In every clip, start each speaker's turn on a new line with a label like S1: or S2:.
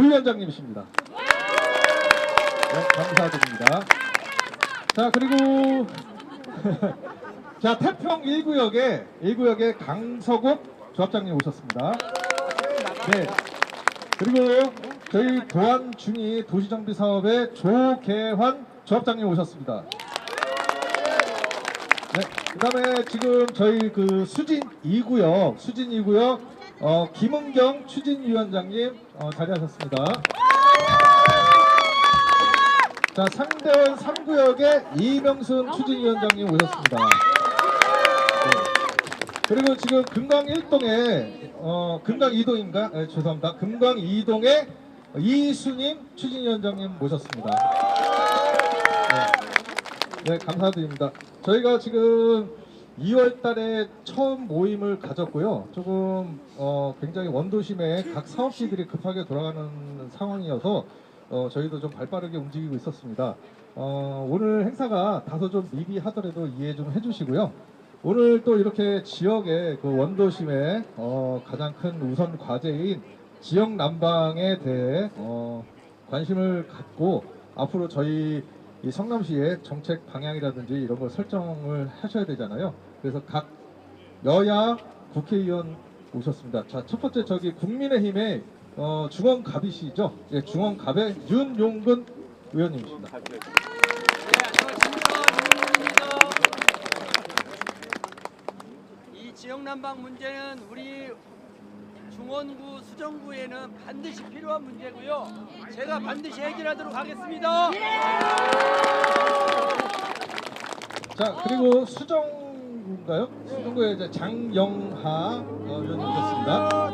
S1: 부위원장님이십니다. 네, 감사드립니다. 자 그리고 자 태평 1구역에 1구역에 강서국 조합장님 오셨습니다. 네. 그리고 저희 도안 중위 도시정비 사업의 조계환 조합장님 오셨습니다. 네. 그다음에 지금 저희 그 수진 2구역 수진 2구역 어, 김은경 추진위원장님 어, 자리하셨습니다. 자 상대원 3구역에 이명순 추진위원장님 오셨습니다. 네. 그리고 지금 금강 1동에 어 금강 2동인가? 네, 죄송합니다. 금강 2동에 이수님 추진위원장님 모셨습니다. 네. 네, 감사드립니다. 저희가 지금 2월 달에 처음 모임을 가졌고요. 조금 어, 굉장히 원도심에 각 사업시들이 급하게 돌아가는 상황이어서 어, 저희도 좀 발빠르게 움직이고 있었습니다. 어, 오늘 행사가 다소 좀 미비하더라도 이해 좀 해주시고요. 오늘 또 이렇게 지역의 그 원도심의 어, 가장 큰 우선 과제인 지역 난방에 대해 어, 관심을 갖고 앞으로 저희 이 성남시의 정책 방향이라든지 이런 걸 설정을 하셔야 되잖아요. 그래서 각 여야 국회의원 오셨습니다. 자, 첫 번째 저기 국민의힘의 어, 중원갑이시죠? 예, 중원갑의 윤용근 의원님이십니다.
S2: 이 지역 난방 문제는 우리 중원구 수정구에는 반드시 필요한 문제고요. 제가 반드시 해결하도록 하겠습니다.
S1: 자, 그리고 수정 수정구에 이제 장영하 어, 의원님 오셨습니다.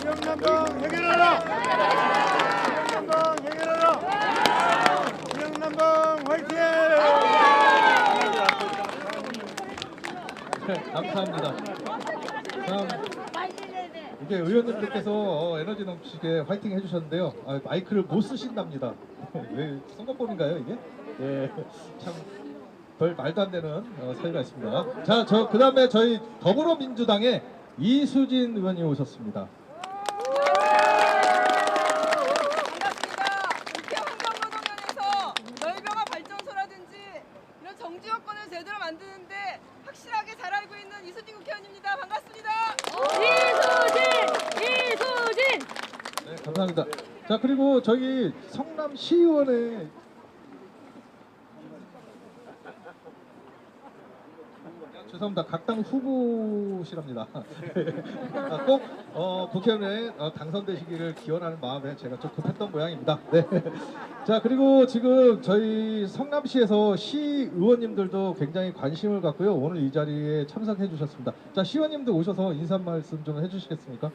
S3: 지역난방 해결하라! 지역난방 해결하라! 지역난방 화이팅!
S1: 네, 감사합니다. 다음 이게 의원님들께서 어, 에너지 넘치게 화이팅 해주셨는데요. 아, 마이크를 못 쓰신답니다. 왜 선거법인가요 이게? 예, 참. 별 말도 안 되는 어, 사유가 있습니다. 자, 저 그다음에 저희 더불어민주당의 이수진 의원님 오셨습니다.
S4: 반갑습니다. 국회 환경노동연에서 넓영화 발전소라든지 이런 정지 여건을 제대로 만드는데 확실하게 잘 알고 있는 이수진 국회의원입니다. 반갑습니다.
S5: 이수진! 이수진!
S1: 네, 감사합니다. 자, 그리고 저희 성남 시의원의 죄송합니다. 각 당 후보시랍니다. 아, 꼭 어, 국회의원에 어, 당선되시기를 기원하는 마음에 제가 좀 급했던 모양입니다. 네. 자 그리고 지금 저희 성남시에서 시의원님들도 굉장히 관심을 갖고요. 오늘 이 자리에 참석해 주셨습니다. 자 시의원님들 오셔서 인사 말씀 좀 해주시겠습니까?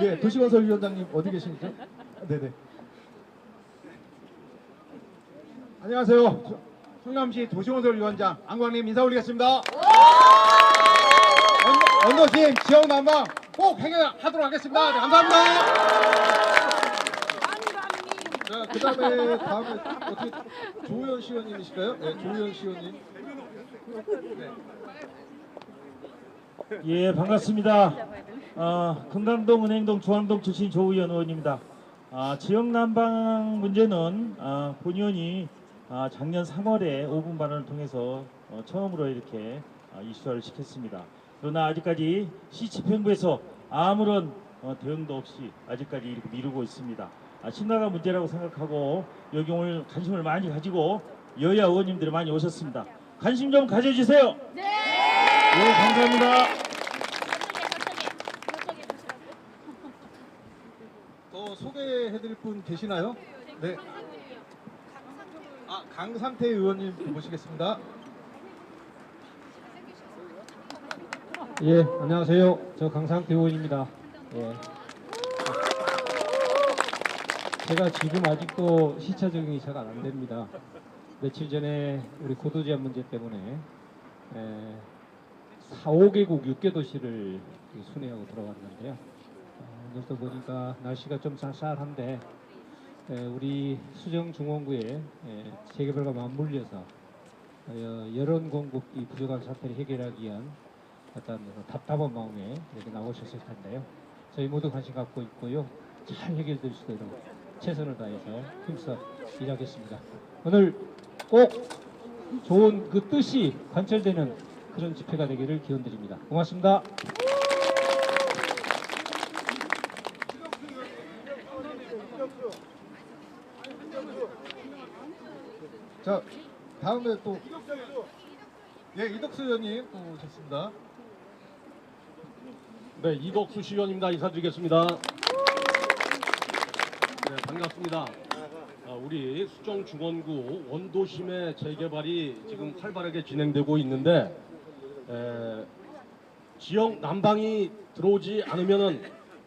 S1: 예, 도시건설 위원장님 어디 계시죠? 네네.
S3: 안녕하세요. 저- 성남시 도시건설 위원장 안광림 인사 올리겠습니다. 원- 원도심 지역 난방 꼭 해결하도록 하겠습니다. 네, 감사합니다.
S1: 자, 그 다음에 다음에 어떻게 조현 시원님이실까요? 네, 조현 시원님.
S6: 예, 반갑습니다. 어, 금강동 은행동 중앙동 출신 조의원 의원입니다. 아, 지역 난방 문제는 아, 본 의원이 아, 작년 3월에 5분 발언을 통해서 어, 처음으로 이렇게 아, 이슈화를 시켰습니다. 그러나 아직까지 시집행부에서 아무런 어, 대응도 없이 아직까지 이렇게 미루고 있습니다. 아, 심각한 문제라고 생각하고 여기 오늘 관심을 많이 가지고 여야 의원님들이 많이 오셨습니다. 관심 좀 가져주세요. 네, 감사합니다.
S1: 더 소개해드릴 분 계시나요? 네. 아, 강상태 의원님 모시겠습니다.
S7: 예, 안녕하세요. 저 강상태 의원입니다. 예. 제가 지금 아직도 시차 적용이 잘 안 됩니다. 며칠 전에 우리 고도 제한 문제 때문에 에, 4, 5개국 6개 도시를 순회하고 들어왔는데요. 어, 오늘도 보니까 날씨가 좀 쌀쌀한데 에, 우리 수정 중원구에 에, 재개발과 맞물려서 어, 여론 공급 이 부족한 사태를 해결하기 위한 어떤 그 답답한 마음에 이렇게 나오셨을 텐데요. 저희 모두 관심 갖고 있고요. 잘 해결될 수 있도록 최선을 다해서 힘써 일하겠습니다. 오늘 꼭 좋은 그 뜻이 관철되는 그런 집회가 되기를 기원드립니다. 고맙습니다.
S1: 자, 다음에 또 예, 이덕수 의원님 또 오셨습니다.
S5: 네, 이덕수 시의원입니다. 인사드리겠습니다. 네, 반갑습니다. 아, 우리 수정 중원구 원도심의 재개발이 지금 활발하게 진행되고 있는데 에, 지역 난방이 들어오지 않으면은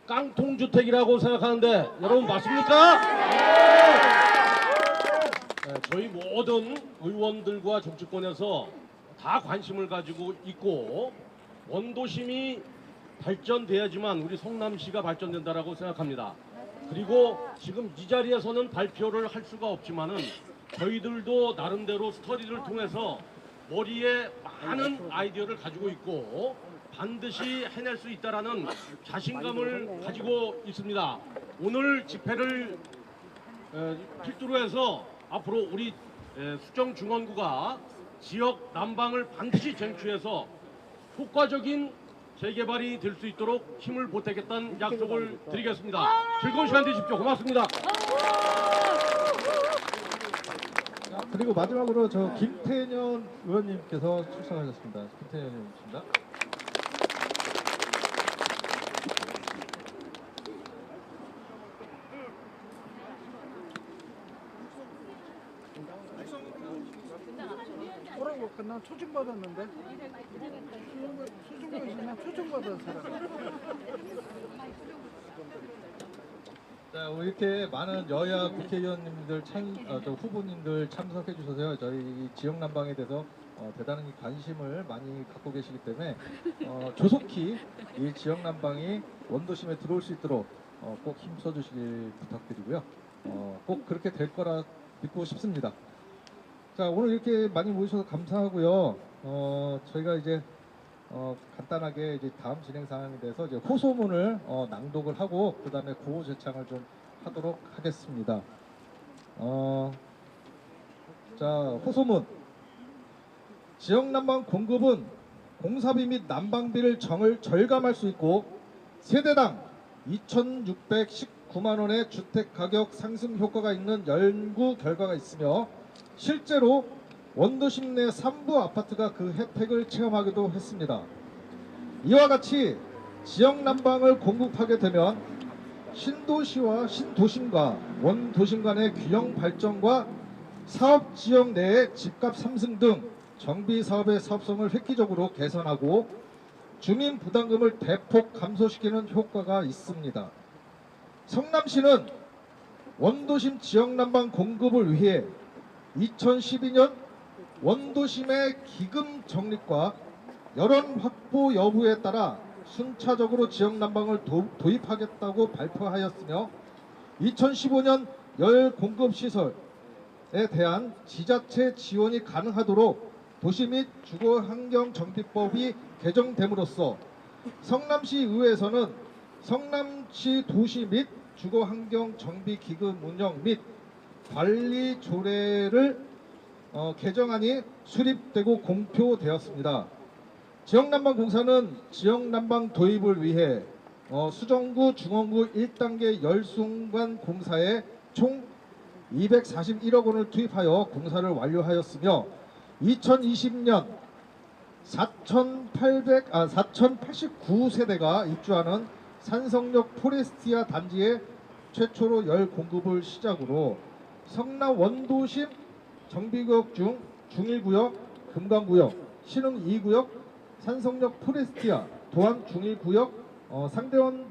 S5: 깡통 주택이라고 생각하는데 여러분 맞습니까? 네, 저희 모든 의원들과 정치권에서 다 관심을 가지고 있고 원도심이 발전돼야지만 우리 성남시가 발전된다라고 생각합니다. 그리고 지금 이 자리에서는 발표를 할 수가 없지만은 저희들도 나름대로 스터디를 통해서 머리에 많은 아이디어를 가지고 있고 반드시 해낼 수 있다라는 자신감을 가지고 있습니다. 오늘 집회를 에, 필두로 해서 앞으로 우리 에, 수정 중원구가 지역 난방을 반드시 쟁취해서 효과적인 재개발이 될 수 있도록 힘을 보태겠다는 약속을 드리겠습니다. 즐거운 시간 되십시오. 고맙습니다.
S1: 자, 그리고 마지막으로 저 김태년 의원님께서 출석하셨습니다. 김태년 의원님입니다.
S8: 뭐라고 난 초청 받았는데 초청 받았나 초청 받은 사람
S1: 자, 이렇게 많은 여야 국회의원님들 참, 어, 저 후보님들 참석해 주셔서요. 저희 지역 난방에 대해서 어, 대단히 관심을 많이 갖고 계시기 때문에 어, 조속히 이 지역 난방이 원도심에 들어올 수 있도록 어, 꼭 힘써 주시길 부탁드리고요. 어, 꼭 그렇게 될 거라 믿고 싶습니다. 자, 오늘 이렇게 많이 모이셔서 감사하고요. 어, 저희가 이제 어, 간단하게 이제 다음 진행 상황에 대해서 이제 호소문을 어, 낭독을 하고 그 다음에 구호 제창을 좀 하도록 하겠습니다. 어, 자, 호소문. 지역 난방 공급은 공사비 및 난방비를 정을 절감할 수 있고 세대당 2,619만 원의 주택 가격 상승 효과가 있는 연구 결과가 있으며 실제로 원도심 내 3부 아파트가 그 혜택을 체험하기도 했습니다. 이와 같이 지역 난방을 공급하게 되면 신도시와 신도심과 원도심 간의 균형 발전과 사업 지역 내의 집값 상승 등 정비 사업의 사업성을 획기적으로 개선하고 주민 부담금을 대폭 감소시키는 효과가 있습니다. 성남시는 원도심 지역 난방 공급을 위해 2012년 원도심의 기금 적립과 여론 확보 여부에 따라 순차적으로 지역 난방을 도, 도입하겠다고 발표하였으며 2015년 열 공급 시설에 대한 지자체 지원이 가능하도록 도시 및 주거 환경 정비법이 개정됨으로써 성남시 의회에서는 성남시 도시 및 주거 환경 정비 기금 운영 및 관리 조례를 어, 개정안이 수립되고 공표되었습니다. 지역난방공사는 지역난방 도입을 위해 어, 수정구 중원구 1단계 열순간 공사에 총 241억 원을 투입하여 공사를 완료하였으며 2020년 4,800, 아, 4,089세대가 입주하는 산성역 포레스티아 단지에 최초로 열 공급을 시작으로 성남 원도심 정비구역 중 중1구역, 금강구역, 신흥 2구역, 산성역 포레스티아, 도안 중1구역, 어, 상대원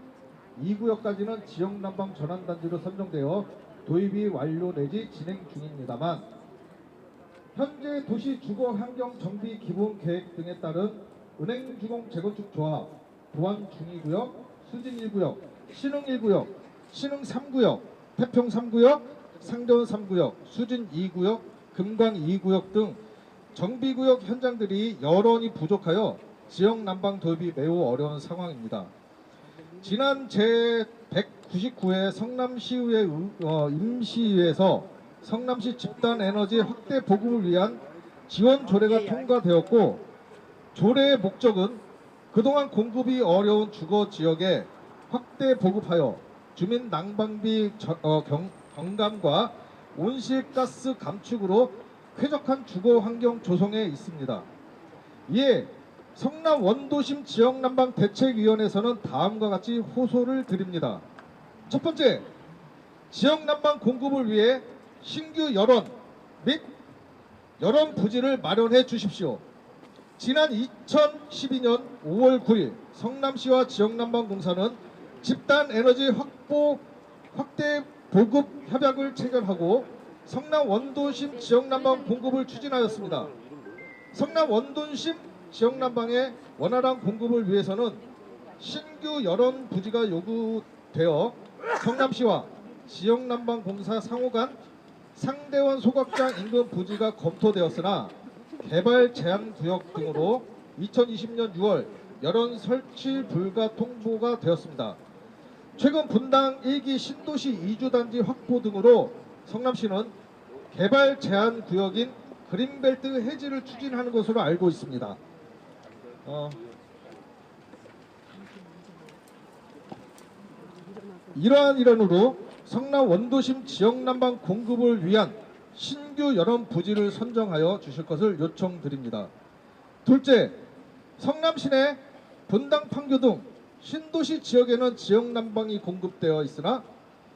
S1: 2구역까지는 지역난방 전환단지로 선정되어 도입이 완료 내지 진행 중입니다만 현재 도시 주거 환경 정비 기본 계획 등에 따른 은행 주공 재건축 조합, 도안 중2구역, 수진 1구역, 신흥 1구역, 신흥 3구역, 태평 3구역, 상대원 3구역, 수진 2구역, 금광 2구역 등 정비구역 현장들이 여론이 부족하여 지역 난방 도입이 매우 어려운 상황입니다. 지난 제 199회 성남시의회 의- 어, 임시위에서 성남시 집단 에너지 확대 보급을 위한 지원 조례가 통과되었고 조례의 목적은 그동안 공급이 어려운 주거 지역에 확대 보급하여 주민 난방비 저- 어, 경, 경감과 온실가스 감축으로 쾌적한 주거 환경 조성에 있습니다. 이에 성남 원도심 지역 난방 대책위원회에서는 다음과 같이 호소를 드립니다. 첫 번째, 지역 난방 공급을 위해 신규 열원 및 열원 부지를 마련해 주십시오. 지난 2012년 5월 9일 성남시와 지역난방공사는 집단 에너지 확보 확대 보급 협약을 체결하고 성남 원도심 지역 난방 공급을 추진하였습니다. 성남 원도심 지역 난방의 원활한 공급을 위해서는 신규 열원 부지가 요구되어 성남시와 지역 난방 공사 상호 간 상대원 소각장 인근 부지가 검토되었으나 개발 제한 구역 등으로 2020년 6월 열원 설치 불가 통보가 되었습니다. 최근 분당 1기 신도시 이주단지 확보 등으로 성남시는 개발 제한 구역인 그린벨트 해지를 추진하는 것으로 알고 있습니다. 어, 이러한 일환으로 성남 원도심 지역 난방 공급을 위한 신규 열원 부지를 선정하여 주실 것을 요청드립니다. 둘째, 성남 시내 분당 판교 등 신도시 지역에는 지역 난방이 공급되어 있으나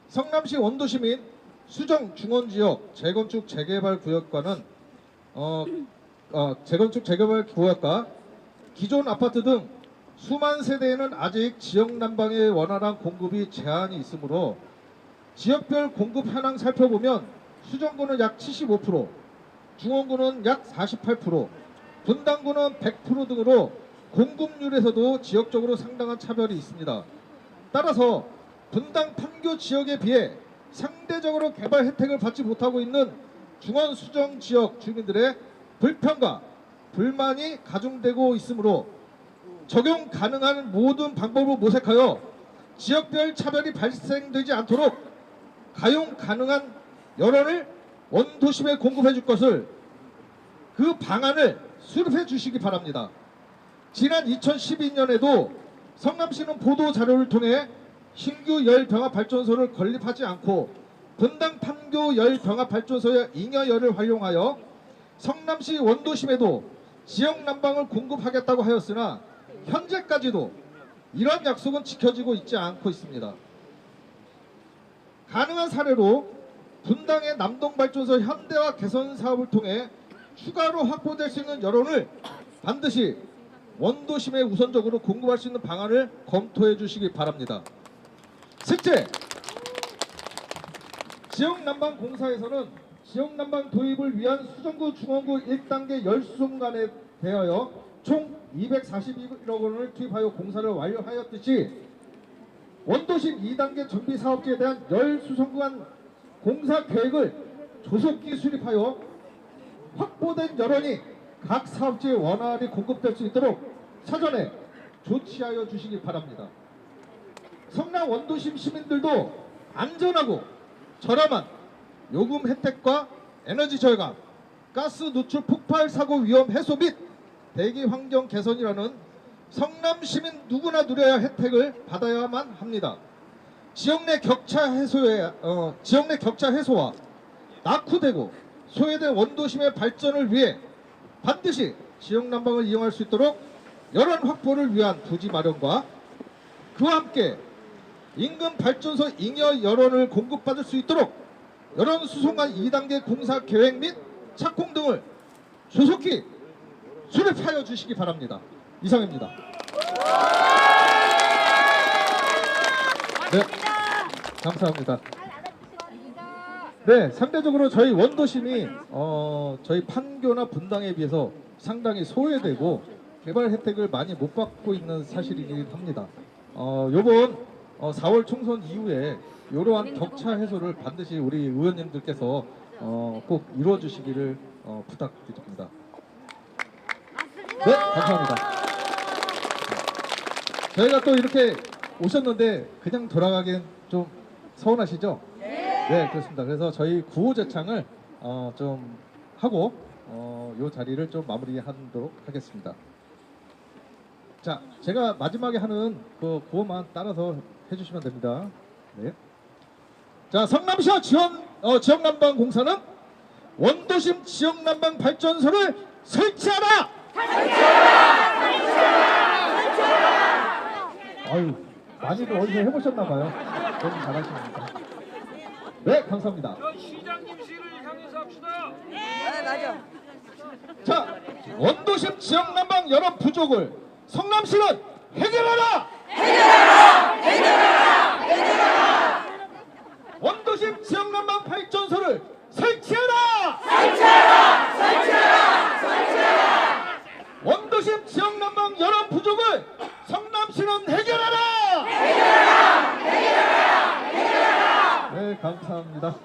S1: 성남시 원도시 및 수정 중원 지역 재건축 재개발 구역과는 어, 어, 재건축 재개발 구역과 기존 아파트 등 수만 세대에는 아직 지역 난방의 원활한 공급이 제한이 있으므로 지역별 공급 현황 살펴보면 수정구는 약 75%, 중원구는 약 48%, 분당구는 100% 등으로 공급률에서도 지역적으로 상당한 차별이 있습니다. 따라서 분당 판교 지역에 비해 상대적으로 개발 혜택을 받지 못하고 있는 중원 수정 지역 주민들의 불편과 불만이 가중되고 있으므로 적용 가능한 모든 방법을 모색하여 지역별 차별이 발생되지 않도록 가용 가능한 여론을 원도심에 공급해 줄 것을 그 방안을 수립해 주시기 바랍니다. 지난 2012년에도 성남시는 보도 자료를 통해 신규 열병합 발전소를 건립하지 않고 분당 판교 열병합 발전소의 잉여열을 활용하여 성남시 원도심에도 지역 난방을 공급하겠다고 하였으나 현재까지도 이러한 약속은 지켜지고 있지 않고 있습니다. 가능한 사례로 분당의 남동발전소 현대화 개선 사업을 통해 추가로 확보될 수 있는 여론을 반드시 원도심에 우선적으로 공급할 수 있는 방안을 검토해 주시기 바랍니다. 셋째, 지역난방공사에서는 지역난방 도입을 위한 수정구 중원구 1단계 열수송간에 대하여 총 242억 원을 투입하여 공사를 완료하였듯이 원도심 2단계 정비 사업지에 대한 열수송간 공사 계획을 조속히 수립하여 확보된 여론이 각 사업지에 원활히 공급될 수 있도록 사전에 조치하여 주시기 바랍니다. 성남 원도심 시민들도 안전하고 저렴한 요금 혜택과 에너지 절감, 가스 누출 폭발 사고 위험 해소 및 대기 환경 개선이라는 성남 시민 누구나 누려야 혜택을 받아야만 합니다. 지역 내 격차 해소에 어, 지역 내 격차 해소와 낙후되고 소외된 원도심의 발전을 위해 반드시 지역 난방을 이용할 수 있도록 여론 확보를 위한 부지 마련과 그와 함께 인근 발전소 잉여 여론을 공급받을 수 있도록 여론 수송관 2단계 공사 계획 및 착공 등을 조속히 수립하여 주시기 바랍니다. 이상입니다. 네, 감사합니다. 네, 상대적으로 저희 원도심이 어, 저희 판교나 분당에 비해서 상당히 소외되고 개발 혜택을 많이 못 받고 있는 사실이긴 합니다. 어, 요번 어, 4월 총선 이후에 이러한 격차 해소를 반드시 우리 의원님들께서 어, 꼭 이루어 주시기를 어, 부탁드립니다. 네, 감사합니다. 저희가 또 이렇게 오셨는데 그냥 돌아가기엔 좀 서운하시죠? 네. 그렇습니다. 그래서 저희 구호 제창을 어, 좀 하고 어, 요 자리를 좀 마무리하도록 하겠습니다. 자, 제가 마지막에 하는 그 구호만 따라서 해주시면 됩니다. 네. 자, 성남시와 지원 어, 지역난방 공사는 원도심 지역난방 발전소를 설치하라. 아유, 많이들 어디서 해보셨나 봐요. 너무 잘하십니다. 네, 감사합니다.
S4: 네, 맞아.
S1: 자, 원도심 지역 난방 여러 부족을 성남시는 해결하라. 해결하라. 해결하라. 해결하라. 원도심 지역 난방 발전소를 설치하라. 설치하라. 설치하라. 설치하라. 원도심 지역 난방 여러 부족을 성남시는. 해결하라. 해결하라. 해결하라. 네, 감사합니다.